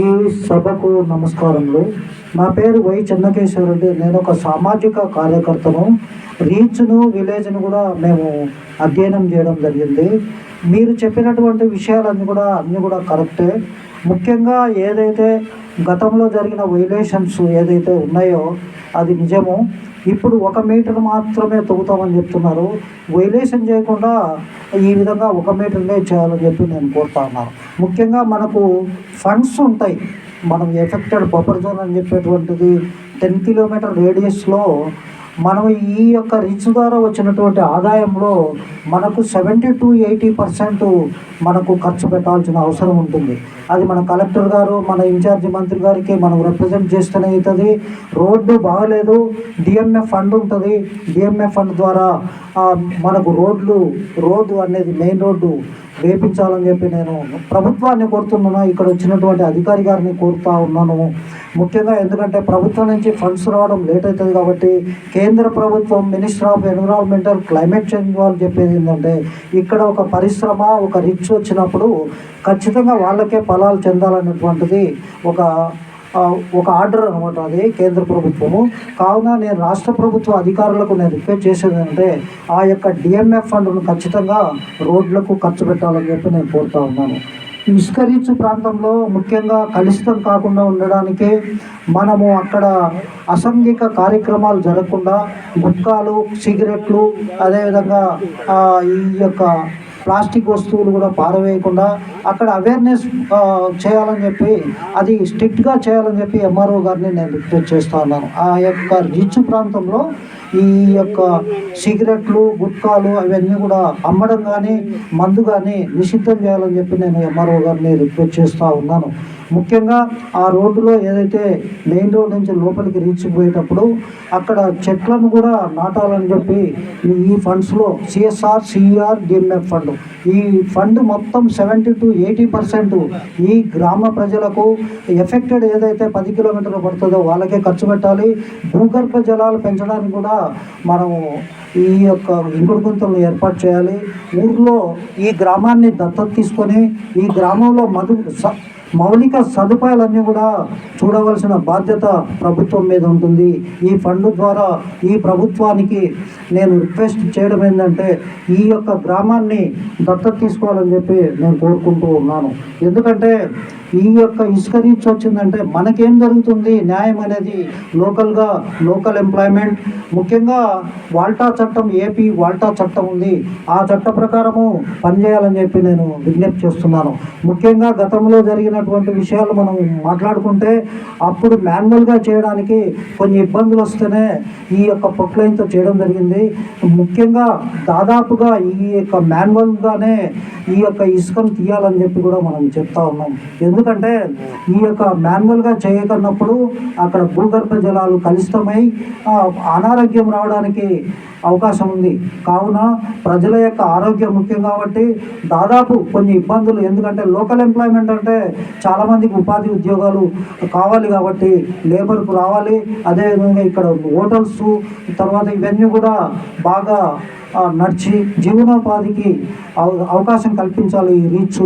ఈ సభకు నమస్కారములు. నా పేరు వై చెన్నకేశ్వరరెడ్డి నేను ఒక సామాజిక కార్యకర్తను. రీచ్ను విలేజ్ను కూడా మేము అధ్యయనం చేయడం జరిగింది. మీరు చెప్పినటువంటి విషయాలన్నీ కూడా అన్నీ కూడా కరెక్టే. ముఖ్యంగా ఏదైతే గతంలో జరిగిన వైలేషన్స్ ఏదైతే ఉన్నాయో అది నిజము ఇప్పుడు ఒక మీటర్ మాత్రమే తవ్వుతామని చెప్తున్నారు. వైలేషన్ చేయకుండా ఈ విధంగా ఒక మీటర్నే చేయాలని చెప్పి నేను కోరుతా ఉన్నాను ముఖ్యంగా మనకు ఫండ్స్ ఉంటాయి. మనం ఎఫెక్టెడ్ బఫర్ జోన్ అని చెప్పేటువంటిది టెన్ కిలోమీటర్ రేడియస్లో మనం ఈ యొక్క రిచ్ ద్వారా వచ్చినటువంటి ఆదాయంలో మనకు సెవెంటీ టు ఎయిటీ పర్సెంట్ మనకు ఖర్చు పెట్టాల్సిన అవసరం ఉంటుంది. అది మన కలెక్టర్ గారు మన ఇన్ఛార్జి మంత్రి గారికి మనం రిప్రజెంట్ చేస్తూనే అవుతుంది. రోడ్డు బాగలేదు డిఎంఎఫ్ ఫండ్ ఉంటుంది. డిఎంఎఫ్ ఫండ్ ద్వారా మనకు రోడ్లు రోడ్డు అనేది మెయిన్ రోడ్డు వేపించాలని చెప్పి నేను ప్రభుత్వాన్ని కోరుతున్నాను. ఇక్కడ వచ్చినటువంటి అధికారి గారిని కోరుతా ఉన్నాను. ముఖ్యంగా ఎందుకంటే ప్రభుత్వం నుంచి ఫండ్స్ రావడం లేట్ అవుతుంది కాబట్టి కేంద్ర ప్రభుత్వం minister of environmental climate change వాళ్ళు చెప్పేది ఏంటంటే ఇక్కడ ఒక పరిశ్రమ ఒక రిచ్ వచ్చినప్పుడు ఖచ్చితంగా వాళ్ళకే ఫలాలు చెందాలనేటువంటిది ఒక ఒక ఆర్డర్ అనమాట అది కేంద్ర ప్రభుత్వము. కావున నేను రాష్ట్ర ప్రభుత్వ అధికారులకు నేను రిక్వెస్ట్ చేసేది అంటే ఆ యొక్క డిఎంఎఫ్ ఫండ్ను ఖచ్చితంగా రోడ్లకు ఖర్చు పెట్టాలని చెప్పి నేను కోరుతా ఉన్నాను. ఇసుక రీచ్ ప్రాంతంలో ముఖ్యంగా కలుషితం కాకుండా ఉండడానికి మనము అక్కడ అసంఘిక కార్యక్రమాలు జరగకుండా గుట్కాలు సిగరెట్లు అదేవిధంగా ఈ యొక్క ప్లాస్టిక్ వస్తువులు కూడా పారవేయకుండా అక్కడ అవేర్నెస్ చేయాలని చెప్పి అది స్ట్రిక్ట్గా చేయాలని చెప్పి ఎంఆర్ఓ గారిని నేను రిక్వెస్ట్ చేస్తా ఉన్నాను. ఆ యొక్క రిచ్ ప్రాంతంలో ఈ యొక్క సిగరెట్లు గుట్కాలు అవన్నీ కూడా అమ్మడం కానీ మందు కానీ నిషిద్ధం చేయాలని చెప్పి నేను ఎంఆర్ఓ గారిని రిక్వెస్ట్ చేస్తూ ఉన్నాను. ముఖ్యంగా ఆ రోడ్డులో ఏదైతే మెయిన్ రోడ్ నుంచి లోపలికి రీచ్ పోయేటప్పుడు అక్కడ చెట్లను కూడా నాటాలని చెప్పి ఈ- ఫండ్స్లో CSR CR DMF fund Thank you. ఈ ఫండ్ మొత్తం సెవెంటీ టు ఎయిటీ పర్సెంట్ ఈ గ్రామ ప్రజలకు ఎఫెక్టెడ్ ఏదైతే పది కిలోమీటర్లు పడుతుందో వాళ్ళకే ఖర్చు పెట్టాలి. భూగర్భ జలాలు పెంచడానికి కూడా మనము ఈ యొక్క ఇంకుడు గుంతలను ఏర్పాటు చేయాలి. ఊర్లో ఈ గ్రామాన్ని దత్తత తీసుకొని ఈ గ్రామంలో మధు స- మౌలిక సదుపాయాలన్నీ కూడా చూడవలసిన బాధ్యత ప్రభుత్వం మీద ఉంటుంది. ఈ ఫండ్ ద్వారా ఈ ప్రభుత్వానికి నేను రిక్వెస్ట్ చేయడం ఏంటంటే ఈ యొక్క గ్రామాన్ని దత్తత తీసుకోవాలని చెప్పి నేను కోరుకుంటూ ఉన్నాను. ఎందుకంటే ఈ యొక్క ఇసుక రీచ్ వచ్చిందంటే మనకేం జరుగుతుంది? న్యాయం అనేది లోకల్గా లోకల్ ఎంప్లాయ్మెంట్. ముఖ్యంగా వాల్టా చట్టం ఏపీ వాల్టా చట్టం ఉంది. ఆ చట్ట ప్రకారము పనిచేయాలని చెప్పి నేను విజ్ఞప్తి చేస్తున్నాను. ముఖ్యంగా గతంలో జరిగినటువంటి విషయాలు మనం మాట్లాడుకుంటే అప్పుడు మాన్యువల్గా చేయడానికి కొన్ని ఇబ్బందులు వస్తేనే ఈ యొక్క పొట్లైన్తో చేయడం జరిగింది. ముఖ్యంగా దాదాపుగా ఈ యొక్క మాన్యువల్గా మాన్యువల్గానే ఈ యొక్క ఇసుకను తీయాలని చెప్పి కూడా మనం చెప్తా ఉన్నాం. ఎందుకంటే ఈ యొక్క మాన్యువల్గా చేయకన్నప్పుడు అక్కడ భూగర్భ జలాలు కలుషితమై అనారోగ్యం రావడానికి అవకాశం ఉంది. కావున ప్రజల యొక్క ఆరోగ్యం ముఖ్యం కాబట్టి దాదాపు కొన్ని ఇబ్బందులు ఎందుకంటే లోకల్ ఎంప్లాయ్మెంట్ అంటే చాలామందికి ఉపాధి ఉద్యోగాలు కావాలి కాబట్టి లేబర్కు రావాలి. అదేవిధంగా ఇక్కడ హోటల్స్ తర్వాత ఇవన్నీ కూడా బాగా నడిచి జీవనోపాధికి అవ- అవకాశం కల్పించాలి ఈ రీచ్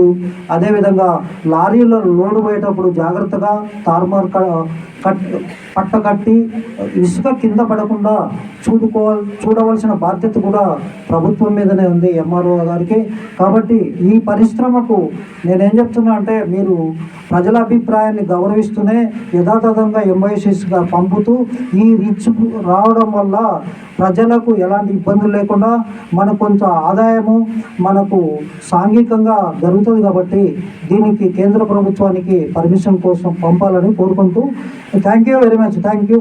అదేవిధంగా లారీలో లోడ్ పోయేటప్పుడు జాగ్రత్తగా తారుమారు కట్ పట్ట కట్టి ఇసుక కింద పడకుండా చూడుకోవాలి చూడవలసిన బాధ్యత కూడా ప్రభుత్వం మీదనే ఉంది ఎంఆర్ఓ గారికి. కాబట్టి ఈ పరిశ్రమకు నేనేం చెప్తున్నా అంటే మీరు ప్రజల అభిప్రాయాన్ని గౌరవిస్తూనే యథాతథంగా ఎంఐసిస్గా పంపుతూ ఈ రిచ్ రావడం వల్ల ప్రజలకు ఎలాంటి ఇబ్బందులు లేకుండా మనకు కొంత ఆదాయము మనకు మనకు సాంఘికంగా జరుగుతుంది కాబట్టి దీనికి కేంద్ర ప్రభుత్వానికి పర్మిషన్ కోసం పంపాలని కోరుకుంటూ thank you very much thank you